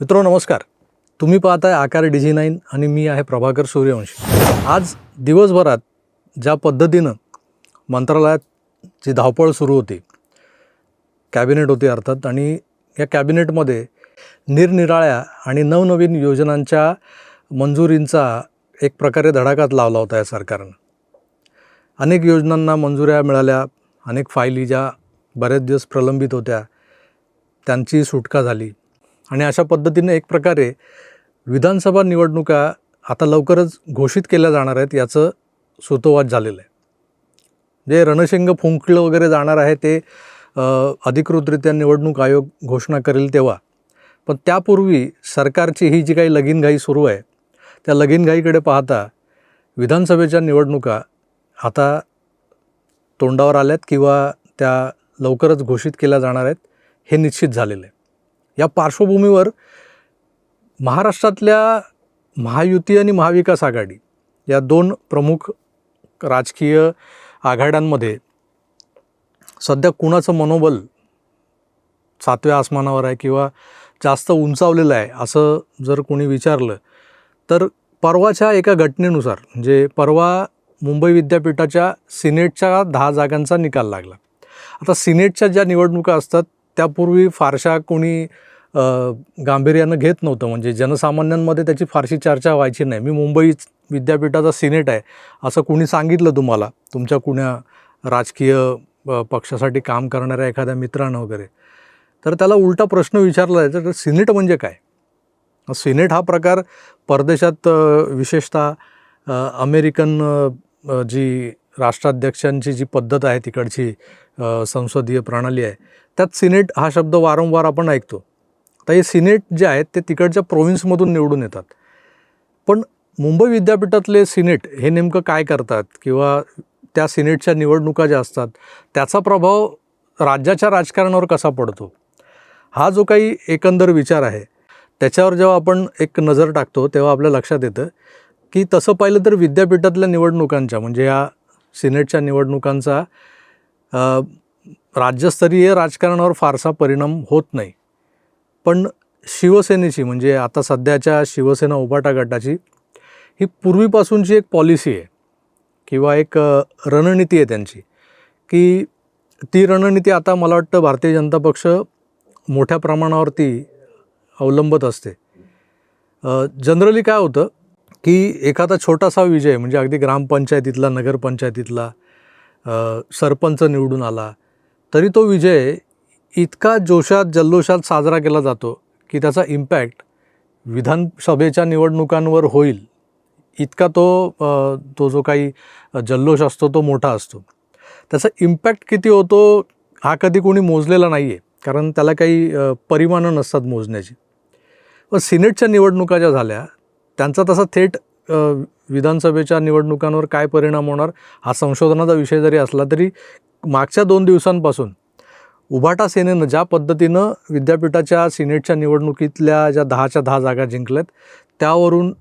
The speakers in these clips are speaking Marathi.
मित्रो नमस्कार. तुम्ही पाहताय आकार डिझी नाईन आणि मी आहे प्रभाकर सूर्यवंशी. आज दिवसभरात ज्या पद्धतीनं मंत्रालयात जी धावपळ सुरू होती कॅबिनेट होती अर्थात आणि या कॅबिनेटमध्ये निरनिराळ्या आणि नवनवीन योजनांच्या मंजुरींचा एक प्रकारे धडाकाच लावला होता या सरकारनं. अनेक योजनांना मंजुऱ्या मिळाल्या अनेक फायली ज्या बरेच दिवस प्रलंबित होत्या त्यांची सुटका झाली. आणि अशा पद्धतीनं एक प्रकारे विधानसभा निवडणुका आता लवकरच घोषित केल्या जाणार आहेत याचं सुतोवाच झालेलं आहे. जे रणशिंग फुंकलं वगैरे जाणार आहे ते अधिकृतरित्या निवडणूक आयोग घोषणा करेल तेव्हा. पण त्यापूर्वी सरकारची ही जी काही लगीनघाई सुरू आहे त्या लगीनघाईकडे पाहता विधानसभेच्या निवडणुका आता तोंडावर आल्यात किंवा त्या लवकरच घोषित केल्या जाणार आहेत हे निश्चित झालेलं आहे. या पार्श्वभूमीवर महाराष्ट्रातल्या महायुती आणि महाविकास आघाडी या दोन प्रमुख राजकीय आघाड्यांमध्ये सध्या कुणाचं मनोबल सातव्या आसमानावर आहे किंवा जास्त उंचावलेलं आहे असं जर कोणी विचारलं तर परवाच्या एका घटनेनुसार म्हणजे परवा मुंबई विद्यापीठाच्या सिनेटच्या दहा जागांचा निकाल लागला. आता सिनेटच्या ज्या निवडणुका असतात त्यापूर्वी फारशा कोणी गांभीर्यानं घेत नव्हतं. म्हणजे जनसामान्यांमध्ये त्याची फारशी चर्चा व्हायची नाही. मी मुंबई विद्यापीठाचा सिनेट आहे. असं कुणी सांगितलं तुम्हाला? तुमच्या कुण्या राजकीय पक्षासाठी काम करणाऱ्या एखाद्या मित्रानं वगैरे? तर त्याला उलटा प्रश्न विचारला जायचा तर सिनेट म्हणजे काय? सिनेट हा प्रकार परदेशात विशेषतः अमेरिकन जी राष्ट्राध्यक्षांची जी पद्धत आहे तिकडची संसदीय प्रणाली आहे त्यात सिनेट हा शब्द वारंवार आपण ऐकतो. तर हे सिनेट जे आहेत ते तिकडच्या प्रोव्हिन्समधून निवडून येतात. पण मुंबई विद्यापीठातले सिनेट हे नेमकं काय करतात? किंवा त्या सिनेटच्या निवडणुका ज्या असतात त्याचा प्रभाव राज्याच्या राजकारणावर कसा पडतो? हा जो काही एकंदर विचार आहे त्याच्यावर जेव्हा आपण एक नजर टाकतो तेव्हा आपल्या लक्षात येतं की तसं पाहिलं तर विद्यापीठातल्या निवडणुकांच्या म्हणजे या सिनेटच्या निवडणुकांचा राज्यस्तरीय राजकारणावर फारसा परिणाम होत नाही. पण शिवसेनेची म्हणजे आता सध्याच्या शिवसेना उभाटा गटाची ही पूर्वीपासूनची एक पॉलिसी आहे. किंवा एक रणनीती आहे त्यांची. की ती रणनीती आता मला वाटतं भारतीय जनता पक्ष मोठ्या प्रमाणावरती अवलंबत असते. जनरली काय होतं की एखादा छोटासा विजय म्हणजे अगदी ग्रामपंचायतीतला नगरपंचायतीतला सरपंच निवडून आला तरी तो विजय इतका जोशात जल्लोषात साजरा केला जातो की त्याचा इम्पॅक्ट विधानसभेच्या निवडणुकांवर होईल. इतका तो तो जो काही जल्लोष असतो तो मोठा असतो. त्याचा इम्पॅक्ट किती होतो हा कधी कोणी मोजलेला नाही आहे कारण त्याला काही परिमाणं नसतात मोजण्याची. व सिनेटच्या निवडणुका ज्या झाल्या त्यांचा तसा थेट विधानसभेच्या निवडणुकांवर काय परिणाम होणार हा संशोधनाचा विषय जरी असला तरी मागच्या दोन दिवसांपासून उभाटा सेनेनं ज्या पद्धतीनं विद्यापीठाच्या सिनेटच्या निवडणुकीतल्या ज्या दहाच्या दहा जागा जिंकल्यात त्यावरून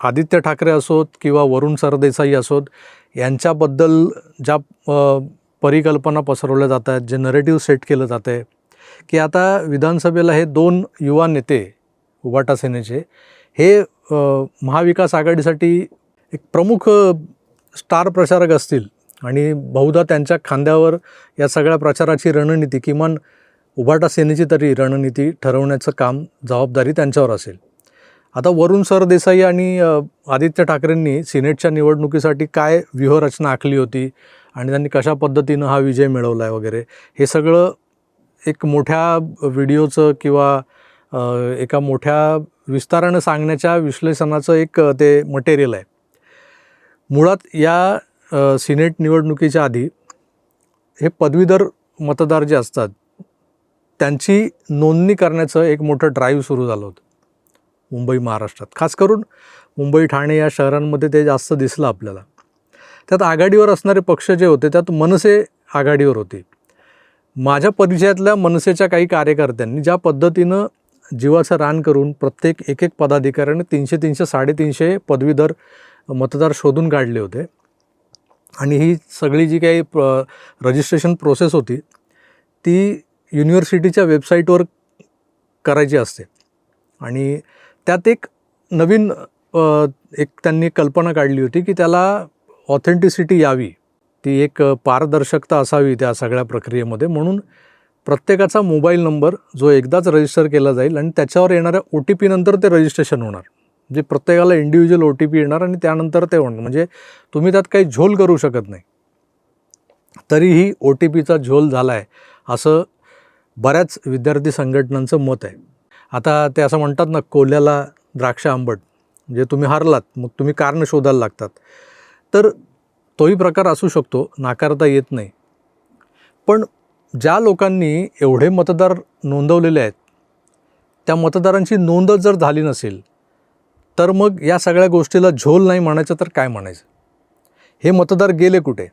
आदित्य ठाकरे असोत किंवा वरुण सरदेसाई असोत यांच्याबद्दल ज्या परिकल्पना पसरवल्या जात आहेत जे नरेटिव्ह सेट केलं जातं आहे की आता विधानसभेला हे दोन युवा नेते उभाटा सेनेचे हे महाविकास आघाडीसाठी एक प्रमुख स्टार प्रचारक असतील. आणि बहुधा त्यांच्या खांद्यावर या सगळ्या प्रचाराची रणनीती किमान उभाटा सेनेची तरी रणनीती ठरवण्याचं काम जबाबदारी त्यांच्यावर असेल. आता वरुण सरदेसाई आणि आदित्य ठाकरेंनी सिनेटच्या निवडणुकीसाठी काय व्यूहरचना आखली होती आणि त्यांनी कशा पद्धतीनं हा विजय मिळवला आहे वगैरे हे सगळं एक मोठ्या व्हिडिओचं किंवा एका मोठ्या विस्तारानं सांगण्याच्या विश्लेषणाचं एक ते मटेरियल आहे. मुळात या सिनेट निवडणुकीच्या आधी हे पदवीधर मतदार जे असतात त्यांची नोंदणी करण्याचं एक मोठं ड्राईव्ह सुरू झालं होतं. मुंबई महाराष्ट्रात. खास करून मुंबई ठाणे या शहरांमध्ये ते जास्त दिसलं आपल्याला. त्यात आघाडीवर असणारे पक्ष जे होते त्यात मनसे आघाडीवर होते. माझ्या परिचयातल्या मनसेच्या काही कार्यकर्त्यांनी ज्या पद्धतीनं जीवाचं रान करून प्रत्येक एक एक पदाधिकाऱ्याने तीनशे तीनशे साडेतीनशे पदवीधर मतदार शोधून काढले होते आणि ही सगळी जी काही प्र रजिस्ट्रेशन प्रोसेस होती ती युनिव्हर्सिटीच्या वेबसाईटवर करायची असते. आणि त्यात एक नवीन एक त्यांनी कल्पना काढली होती की त्याला ऑथेंटिसिटी यावी. ती एक पारदर्शकता असावी त्या सगळ्या प्रक्रियेमध्ये. म्हणून प्रत्येकाचा मोबाईल नंबर जो एकदाच रजिस्टर केला जाईल आणि त्याच्यावर येणाऱ्या ओ टी पीनंतर ते रजिस्ट्रेशन होणार. म्हणजे प्रत्येकाला इंडिव्हिज्युअल ओ टी पी येणार आणि त्यानंतर ते होणार. म्हणजे तुम्ही त्यात काही झोल करू शकत नाही. तरीही ओ टी पीचा झोल झाला आहे असं बऱ्याच विद्यार्थी संघटनांचं मत आहे. आता ते असं म्हणतात ना कोल्याला द्राक्ष आंबट. म्हणजे तुम्ही हारलात मग तुम्ही कारणं शोधायला लागतात. तर तोही प्रकार असू शकतो नाकारता येत नाही. पण ज्या लोकांनी एवढे मतदार नोंदवलेले आहेत त्या मतदारांची नोंदच जर झाली नसेल तर मग या सगळ्या गोष्टीला झोल नाही म्हणायचं तर काय म्हणायचं? हे मतदार गेले कुठे?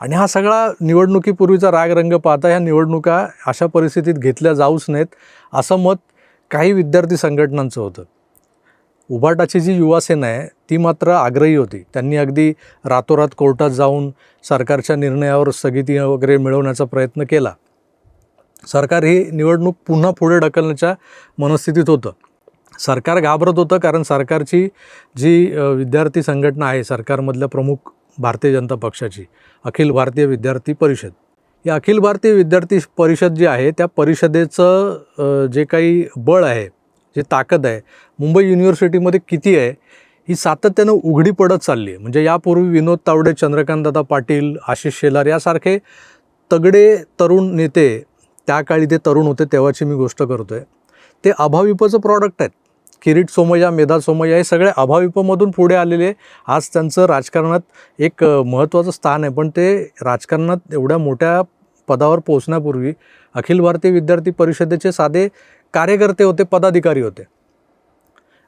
आणि हा सगळा निवडणुकीपूर्वीचा राग रंग पाहता ह्या निवडणुका अशा परिस्थितीत घेतल्या जाऊच नयेत असं मत काही विद्यार्थी संघटनांचं होतं. उभाटाची जी युवासेना आहे ती मात्र आग्रही होती. त्यांनी अगदी रातोरात कोर्टात जाऊन सरकारच्या निर्णयावर स्थगिती वगैरे मिळवण्याचा प्रयत्न केला. सरकार ही निवडणूक पुन्हा पुढे ढकलण्याच्या मनस्थितीत होतं. सरकार घाबरत होतं कारण सरकारची जी विद्यार्थी संघटना आहे सरकारमधल्या प्रमुख भारतीय जनता पक्षाची अखिल भारतीय विद्यार्थी परिषद. या अखिल भारतीय विद्यार्थी परिषद जी आहे त्या परिषदेचं जे काही बळ आहे जे ताकद आहे मुंबई युनिव्हर्सिटीमध्ये किती आहे ही सातत्यानं उघडी पडत चालली आहे. म्हणजे यापूर्वी विनोद तावडे चंद्रकांतदादा पाटील आशिष शेलार यासारखे तगडे तरुण नेते त्या काळी ते तरुण होते तेव्हाची मी गोष्ट करतो आहे ते अभाविपचं प्रॉडक्ट आहेत. किरीट सोमय्या मेधा सोमय्या हे सगळे अभाविपमधून पुढे आलेले आज त्यांचं राजकारणात एक महत्त्वाचं स्थान आहे. पण ते राजकारणात एवढ्या मोठ्या पदावर पोहोचण्यापूर्वी अखिल भारतीय विद्यार्थी परिषदेचे साधे कार्यकर्ते होते पदाधिकारी होते.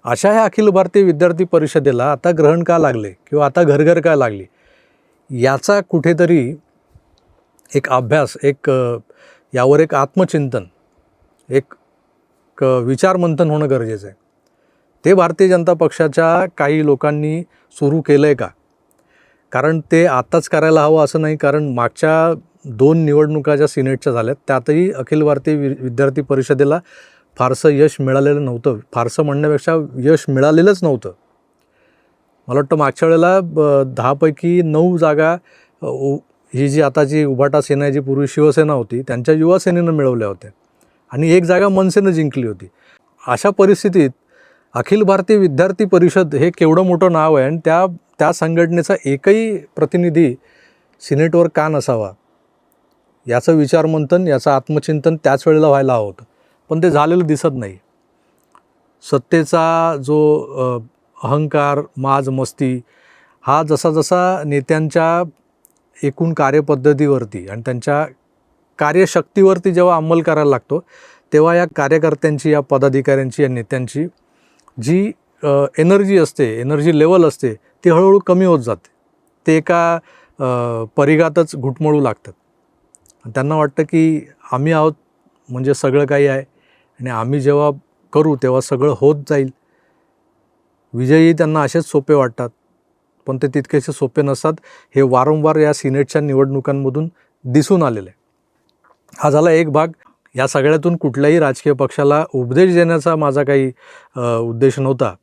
अशा ह्या अखिल भारतीय विद्यार्थी परिषदेला आता ग्रहण का लागले किंवा आता घरघर का लागली? याचा कुठेतरी एक अभ्यास एक यावर एक आत्मचिंतन एक क विचारमंथन होणं गरजेचं आहे. ते भारतीय जनता पक्षाच्या काही लोकांनी सुरू केलं आहे का? कारण ते आत्ताच करायला हवं असं नाही कारण मागच्या दोन निवडणुका ज्या सिनेटच्या झाल्यात त्यातही अखिल भारतीय वि विद्यार्थी परिषदेला फारसं यश मिळालेलं नव्हतं. फारसं म्हणण्यापेक्षा यश मिळालेलंच नव्हतं. मला वाटतं मागच्या वेळेला ब दहापैकी नऊ जागा उ ही जी आता जी उभाटा सेना आहे जी पूर्वी शिवसेना होती त्यांच्या युवासेनेनं मिळवल्या होत्या. आणि एक जागा मनसेनं जिंकली होती. अशा परिस्थितीत अखिल भारतीय विद्यार्थी परिषद हे केवढं मोठं नाव आहे आणि त्या त्या संघटनेचा एकही प्रतिनिधी सिनेटवर का नसावा? याचं विचारमंथन याचं आत्मचिंतन त्याच वेळेला व्हायला हवं होतं. पण ते झालेलं दिसत नाही. सत्तेचा जो अहंकार माज मस्ती हा जसा जसा नेत्यांच्या एकूण कार्यपद्धतीवरती आणि त्यांच्या कार्यशक्तीवरती जेव्हा अंमल करायला लागतो तेव्हा या कार्यकर्त्यांची या पदाधिकाऱ्यांची या नेत्यांची जी एनर्जी असते एनर्जी लेवल असते ती हळूहळू कमी होत जाते. ते एका परिघातच घुटमळू लागतात. त्यांना वाटतं की आम्ही आहोत म्हणजे सगळं काही आहे आणि आम्ही जेव्हा करू तेव्हा सगळं होत जाईल. विजयी त्यांना असेच सोपे वाटतात पण ते तितकेसे सोपे नसतात. हे वारंवार या सिनेटच्या निवडणुकांमधून दिसून आलेलं आहे. हा झाला एक भाग. या सगळ्यातून कुठल्याही राजकीय पक्षाला उपदेश देण्याचा माझा काही उद्देश नव्हता.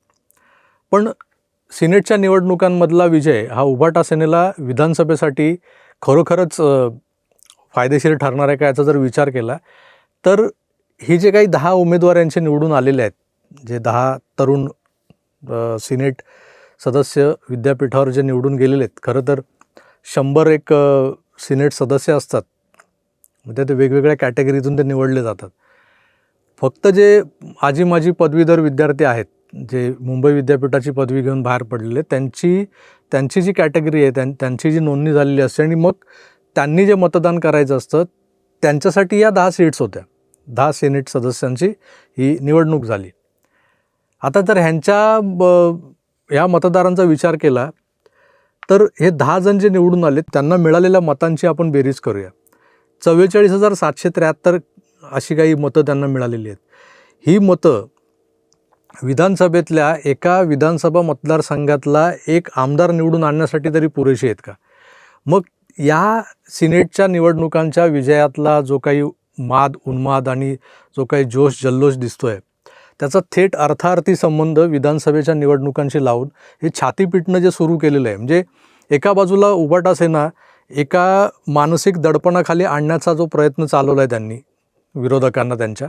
पण सिनेटच्या निवडणुकांमधला विजय हा उभाटा सेनेला विधानसभेसाठी खरोखरच फायदेशीर ठरणार आहे का याचा जर विचार केला तर हे जे काही दहा उमेदवार यांचे निवडून आलेले आहेत जे दहा तरुण सिनेट सदस्य विद्यापीठावर जे निवडून गेलेले आहेत खरं तर शंभर एक सिनेट सदस्य असतात म्हणजे ते वेगवेगळ्या कॅटेगरीतून ते निवडले जातात. फक्त जे आजी माजी पदवीधर विद्यार्थी आहेत जे मुंबई विद्यापीठाची पदवी घेऊन बाहेर पडलेले त्यांची त्यांची जी कॅटेगरी आहे त्यां त्यांची जी नोंदणी झालेली असते आणि मग त्यांनी जे मतदान करायचं असतं त्यांच्यासाठी या दहा सीट्स होत्या. दहा सेनेट सदस्यांची ही निवडणूक झाली. आता जर ह्यांच्या ब ह्या मतदारांचा विचार केला तर हे दहा जण जे निवडून आले त्यांना मिळालेल्या मतांची आपण बेरीज करूया. चव्वेचाळीस हजार सातशे त्र्याहत्तर अशी काही मतं त्यांना मिळालेली आहेत. ही मतं विधानसभेतल्या एका विधानसभा मतदारसंघातला एक आमदार निवडून आणण्यासाठी तरी पुरेशी आहेत का? मग या सिनेटच्या निवडणुकांच्या विजयातला जो काही माद उन्माद आणि जो काही जोश जल्लोष दिसतोय त्याचा थेट अर्थार्थी संबंध विधानसभेच्या निवडणुकांशी लावून हे छाती पिटणं जे सुरू केलेलं आहे म्हणजे एका बाजूला उबाटा सेना एका मानसिक दडपणाखाली आणण्याचा जो प्रयत्न चालवला आहे त्यांनी विरोधकांना त्यांच्या.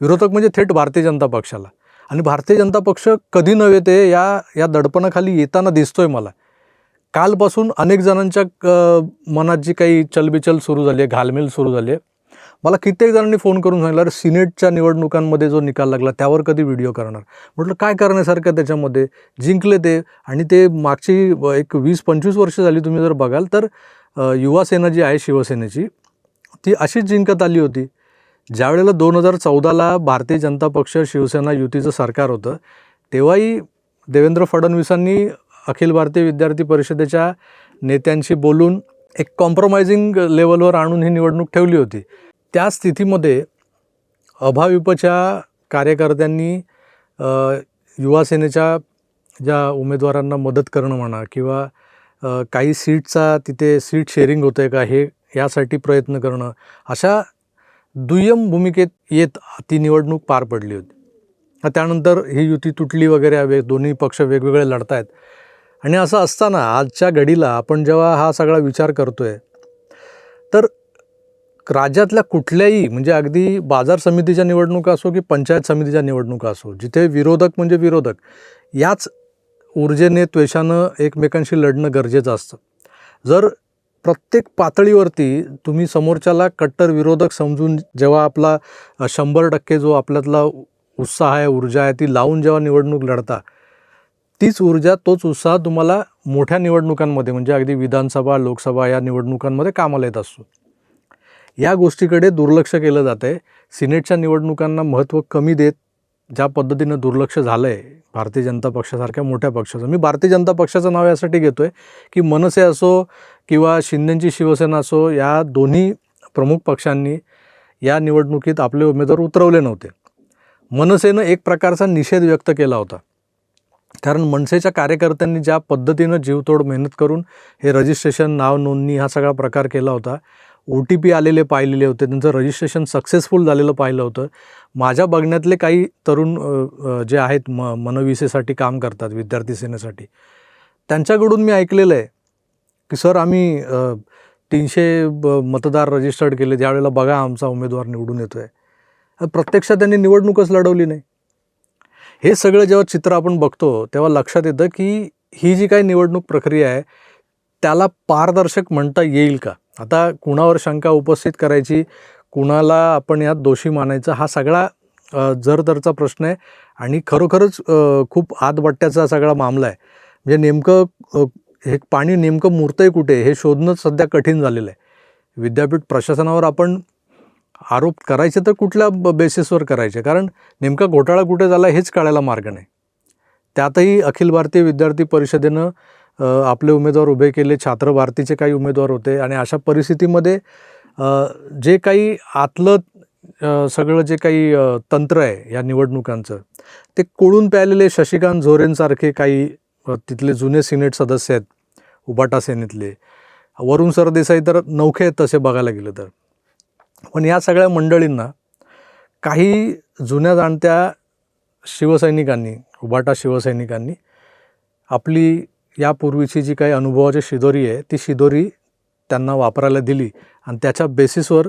विरोधक म्हणजे थेट भारतीय जनता पक्षाला. आणि भारतीय जनता पक्ष कधी नव्हे ते या या दडपणाखाली येताना दिसतोय मला. कालपासून अनेक जणांच्या क मनात जी काही चलबिचल सुरू झाली आहे घालमेल सुरू झाली आहे मला कित्येक जणांनी फोन करून सांगितलं अरे सिनेटच्या निवडणुकांमध्ये जो निकाल लागला त्यावर कधी व्हिडिओ करणार? म्हटलं काय करण्यासारखं त्याच्यामध्ये? जिंकले ते. आणि ते मागची एक वीस पंचवीस वर्ष झाली तुम्ही जर बघाल तर युवासेना जी आहे शिवसेनेची ती अशीच जिंकत आली होती. ज्यावेळेला दोन हजार चौदाला भारतीय जनता पक्ष शिवसेना युतीचं सरकार होतं तेव्हाही देवेंद्र फडणवीसांनी अखिल भारतीय विद्यार्थी परिषदेच्या नेत्यांशी बोलून एक कॉम्प्रोमायझिंग लेवलवर आणून ही निवडणूक ठेवली होती. त्या स्थितीमध्ये अभाविपच्या कार्यकर्त्यांनी युवासेनेच्या ज्या उमेदवारांना मदत करणं म्हणा किंवा काही सीटचा तिथे सीट शेअरिंग होतं आहे का हे यासाठी प्रयत्न करणं अशा दुय्यम भूमिकेत येत ती निवडणूक पार पडली होती. त्यानंतर ही युती तुटली वगैरे वे दोन्ही पक्ष वेगवेगळे लढत आहेत आणि असं असताना आजच्या घडीला आपण जेव्हा हा सगळा विचार करतो आहे तर राज्यातल्या कुठल्याही म्हणजे अगदी बाजार समितीच्या निवडणुका असो की पंचायत समितीच्या निवडणुका असो जिथे विरोधक म्हणजे विरोधक याच ऊर्जेने त्वेषानं एकमेकांशी लढणं गरजेचं असतं. जर प्रत्येक पातळीवरती तुम्ही समोरच्याला कट्टर विरोधक समजून जेव्हा आपला शंभर टक्के जो आपल्यातला उत्साह आहे ऊर्जा आहे ती लावून जेव्हा निवडणूक लढता तीच ऊर्जा तोच उत्साह तुम्हाला मोठ्या निवडणुकांमध्ये म्हणजे अगदी विधानसभा लोकसभा या निवडणुकांमध्ये कामाला येत असतो. या गोष्टीकडे दुर्लक्ष केलं जातं आहे सिनेटच्या निवडणुकांना महत्त्व कमी देत ज्या पद्धतीनं दुर्लक्ष झालं आहे भारतीय जनता पक्षासारख्या मोठ्या पक्षाचं मी भारतीय जनता पक्षाचं नाव यासाठी घेतो आहे की मनसे असो किंवा शिंदेची शिवसेना असो या दोन्ही प्रमुख पक्षांनी या निवडणुकीत आपले उमेदवार उतरवले नव्हते. मनसेनं एक प्रकारचा निषेध व्यक्त केला होता. कारण मनसेच्या कार्यकर्त्यांनी ज्या पद्धतीनं जीवतोड मेहनत करून हे रजिस्ट्रेशन नाव नोंदणी हा सगळा प्रकार केला होता ओ टी पी आलेले पाहिलेले होते त्यांचं रजिस्ट्रेशन सक्सेसफुल झालेलं पाहिलं होतं. माझ्या बघण्यातले काही तरुण जे आहेत म मनविसेसाठी काम करतात विद्यार्थी सेनेसाठी त्यांच्याकडून मी ऐकलेलं आहे की सर आम्ही तीनशे ब मतदार रजिस्टर्ड केले ज्यावेळेला बघा आमचा उमेदवार निवडून येतो आहे प्रत्यक्षात त्यांनी निवडणूकच लढवली नाही. हे सगळं जेव्हा चित्र आपण बघतो तेव्हा लक्षात येतं की ही जी काही निवडणूक प्रक्रिया आहे त्याला पारदर्शक म्हणता येईल का? आता कुणावर शंका उपस्थित करायची कुणाला आपण यात दोषी मानायचं हा सगळा जर जरदरचा प्रश्न आहे आणि खरोखरच खूप आतबट्ट्याचा सगळा मामला आहे. म्हणजे नेमकं हे पाणी नेमकं मुरतंय कुठे हे शोधणं सध्या कठीण झालेलं आहे. विद्यापीठ प्रशासनावर आपण आरोप करायचे तर कुठल्या बेसिसवर करायचे? कारण नेमका घोटाळा कुठे झाला हेच कळायला मार्ग नाही. त्यातही अखिल भारतीय विद्यार्थी परिषदेनं आपले उमेदवार उभे केले छात्र भारतीचे काही उमेदवार होते आणि अशा परिस्थितीमध्ये जे काही आतलं सगळं जे काही तंत्र आहे या निवडणुकांचं ते कोळून प्यालेले शशिकांत झोरेंसारखे काही तिथले जुने सिनेट सदस्य आहेत उबाटा सेनेतले. वरुण सरदेसाई तर नौखे आहेत तसे बघायला गेलं तर. पण या सगळ्या मंडळींना काही जुन्या जाणत्या शिवसैनिकांनी उबाटा शिवसैनिकांनी आपली यापूर्वीची जी काही अनुभवाची शिदोरी आहे ती शिदोरी त्यांना वापरायला दिली आणि त्याच्या बेसिसवर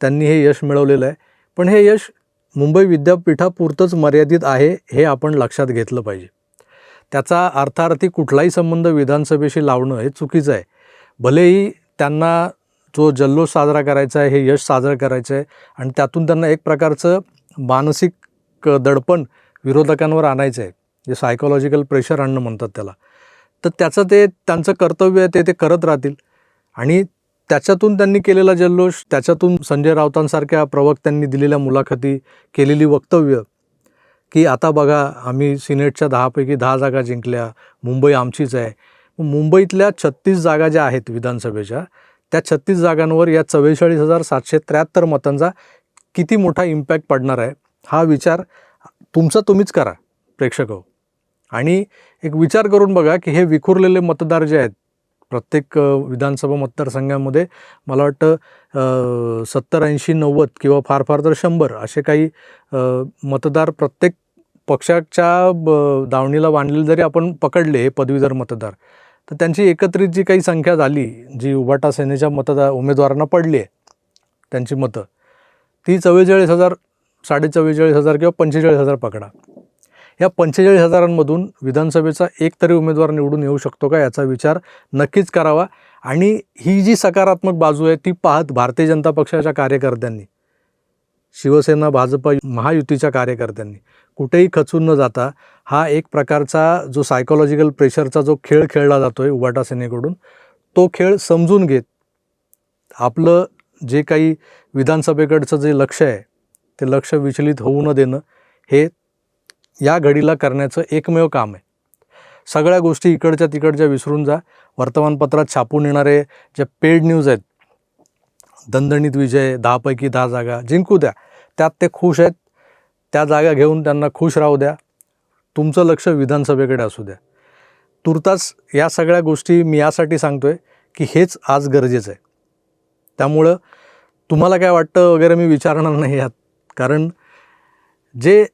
त्यांनी हे यश मिळवलेलं आहे. पण हे यश मुंबई विद्यापीठापुरतंच मर्यादित आहे हे आपण लक्षात घेतलं पाहिजे. त्याचा अर्थार्थी कुठलाही संबंध विधानसभेशी लावणं हे चुकीचं आहे. भलेही त्यांना जो जल्लोष साजरा करायचा आहे हे यश साजरं करायचं आहे आणि त्यातून त्यांना एक प्रकारचं मानसिक दडपण विरोधकांवर आणायचं आहे. जे सायकोलॉजिकल प्रेशर आणणं म्हणतात त्याला. तर त्याचं ते त्यांचं कर्तव्य आहे ते ते करत राहतील. आणि त्याच्यातून त्यांनी केलेला जल्लोष त्याच्यातून संजय राऊतांसारख्या प्रवक्त्यांनी दिलेल्या मुलाखती केलेली वक्तव्य की आता बघा आम्ही सिनेटच्या दहापैकी दहा जागा जिंकल्या मुंबई आमचीच आहे. मुंबईतल्या छत्तीस जागा ज्या आहेत विधानसभेच्या त्या छत्तीस जागांवर या चव्वेचाळीस हजार सातशे त्र्याहत्तर मतांचा किती मोठा इम्पॅक्ट पडणार आहे हा विचार तुमचा तुम्हीच करा प्रेक्षक हो. आणि एक विचार करून बघा की हे विखुरलेले मतदार जे आहेत प्रत्येक विधानसभा मतदारसंघामध्ये मला वाटतं सत्तर ऐंशी नव्वद किंवा फार फार तर शंभर असे काही मतदार प्रत्येक पक्षाच्या ब दावणीला बांधलेले जरी आपण पकडले हे पदवीधर मतदार तर त्यांची एकत्रित जी काही संख्या झाली जी उभाटा सेनेच्या मतदार उमेदवारांना पडली आहे त्यांची मतं ती चव्वेचाळीस हजार साडे चव्वेचाळीस हजार किंवा पंचेचाळीस हजार पकडा. या पंचेचाळीस हजारांमधून विधानसभेचा एक तरी उमेदवार निवडून येऊ शकतो का याचा विचार नक्कीच करावा. आणि ही जी सकारात्मक बाजू आहे ती पाहत भारतीय जनता पक्षाच्या कार्यकर्त्यांनी शिवसेना भाजप महायुतीच्या कार्यकर्त्यांनी कुठेही खचून न जाता हा एक प्रकारचा जो सायकोलॉजिकल प्रेशरचा जो खेळ खेळला जातो आहे उबाटा सेनेकडून तो खेळ समजून घेत आपलं जे काही विधानसभेकडचं जे लक्ष आहे ते लक्ष विचलित होऊ न देणं हे या घडीला करण्याचं एकमेव काम आहे. सगळ्या गोष्टी इकडच्या तिकडच्या विसरून जा. वर्तमानपत्रात छापून येणारे जे पेड न्यूज आहेत दणदणीत विजय दहापैकी दहा जागा जिंकू द्या. त्यात ते खुश आहेत. त्या जागा घेऊन त्यांना खुश राहू द्या. तुमचं लक्ष विधानसभेकडे असू द्या. तुर्तास या सगळ्या गोष्टी मी यासाठी सांगतो आहे की हेच आज गरजेचं आहे. त्यामुळं तुम्हाला काय वाटतं वगैरे मी विचारणार नाही यात कारण जे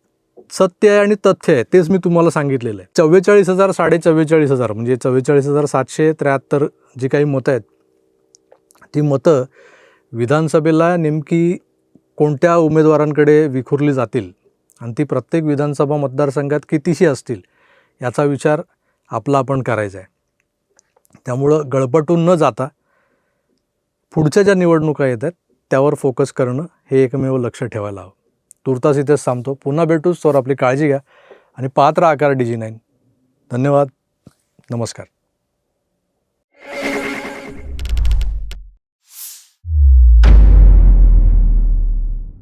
सत्य आहे आणि तथ्य आहे तेच मी तुम्हाला सांगितलेलं आहे. चव्वेचाळीस हजार साडे चव्वेचाळीस हजार म्हणजे चव्वेचाळीस हजार सातशे त्र्याहत्तर जी काही मतं आहेत ती मतं विधानसभेला नेमकी कोणत्या उमेदवारांकडे विखुरली जातील? आणि ती प्रत्येक विधानसभा मतदारसंघात कितीशी असतील? याचा विचार आपला आपण करायचा आहे. त्यामुळं गळपटून न जाता पुढच्या ज्या निवडणुका येत आहेत त्यावर फोकस करणं हे एकमेव लक्ष ठेवायला हवं. तुर्तास इथेच थांबतो. पुन्हा भेटूच तर आपली काळजी घ्या. आणि पात्र आकार डी जी नाईन. धन्यवाद. नमस्कार.